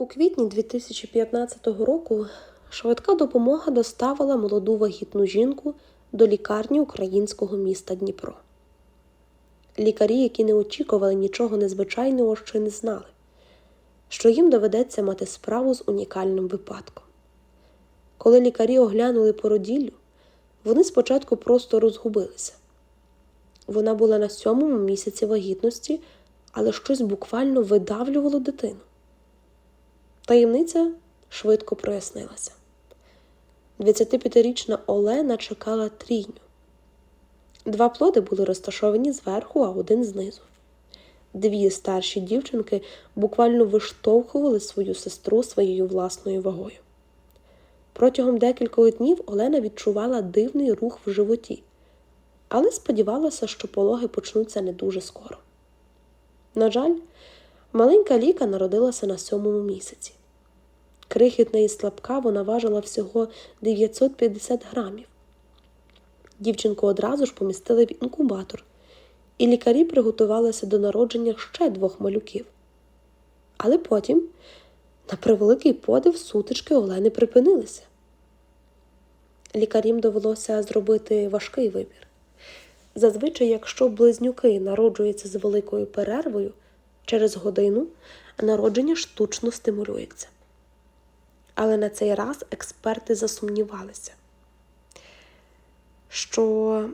У квітні 2015 року швидка допомога доставила молоду вагітну жінку до лікарні українського міста Дніпро. Лікарі, які не очікували нічого незвичайного, ще не знали, що їм доведеться мати справу з унікальним випадком. Коли лікарі оглянули породіллю, вони спочатку просто розгубилися. Вона була на сьомому місяці вагітності, але щось буквально видавлювало дитину. Таємниця швидко прояснилася. 25-річна Олена чекала трійню. Два плоди були розташовані зверху, а один знизу. Дві старші дівчинки буквально виштовхували свою сестру своєю власною вагою. Протягом декількох днів Олена відчувала дивний рух в животі, але сподівалася, що пологи почнуться не дуже скоро. На жаль, маленька Ліка народилася на сьомому місяці. Крихітна і слабка вона важила всього 950 грамів. Дівчинку одразу ж помістили в інкубатор, і лікарі приготувалися до народження ще двох малюків. Але потім, на превеликий подив, сутички Олени припинилися. Лікарям довелося зробити важкий вибір. Зазвичай, якщо близнюки народжуються з великою перервою, через годину народження штучно стимулюється. Але на цей раз експерти засумнівалися, що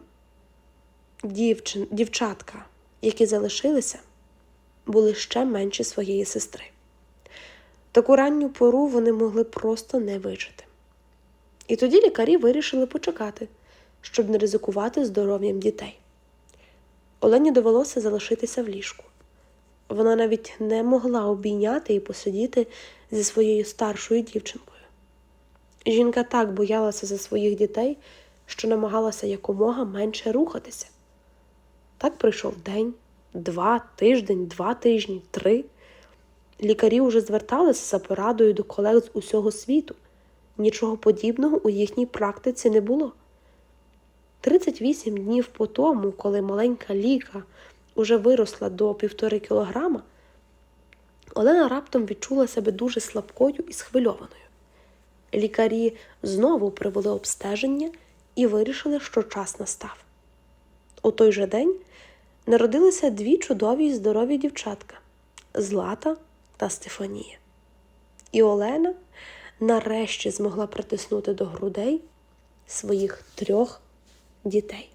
дівчин, дівчатка, які залишилися, були ще менші своєї сестри. Таку ранню пору вони могли просто не вижити. І тоді лікарі вирішили почекати, щоб не ризикувати здоров'ям дітей. Олені довелося залишитися в ліжку. Вона навіть не могла обійняти і посидіти зі своєю старшою дівчинкою. Жінка так боялася за своїх дітей, що намагалася якомога менше рухатися. Так пройшов день, два, тиждень, два тижні, три. Лікарі вже зверталися за порадою до колег з усього світу. Нічого подібного у їхній практиці не було. 38 днів по тому, коли маленька ліка уже виросла до півтори кілограма, Олена раптом відчула себе дуже слабкою і схвильованою. Лікарі знову провели обстеження і вирішили, що час настав. У той же день народилися дві чудові й здорові дівчатка Злата та Стефанія. І Олена нарешті змогла притиснути до грудей своїх трьох дітей.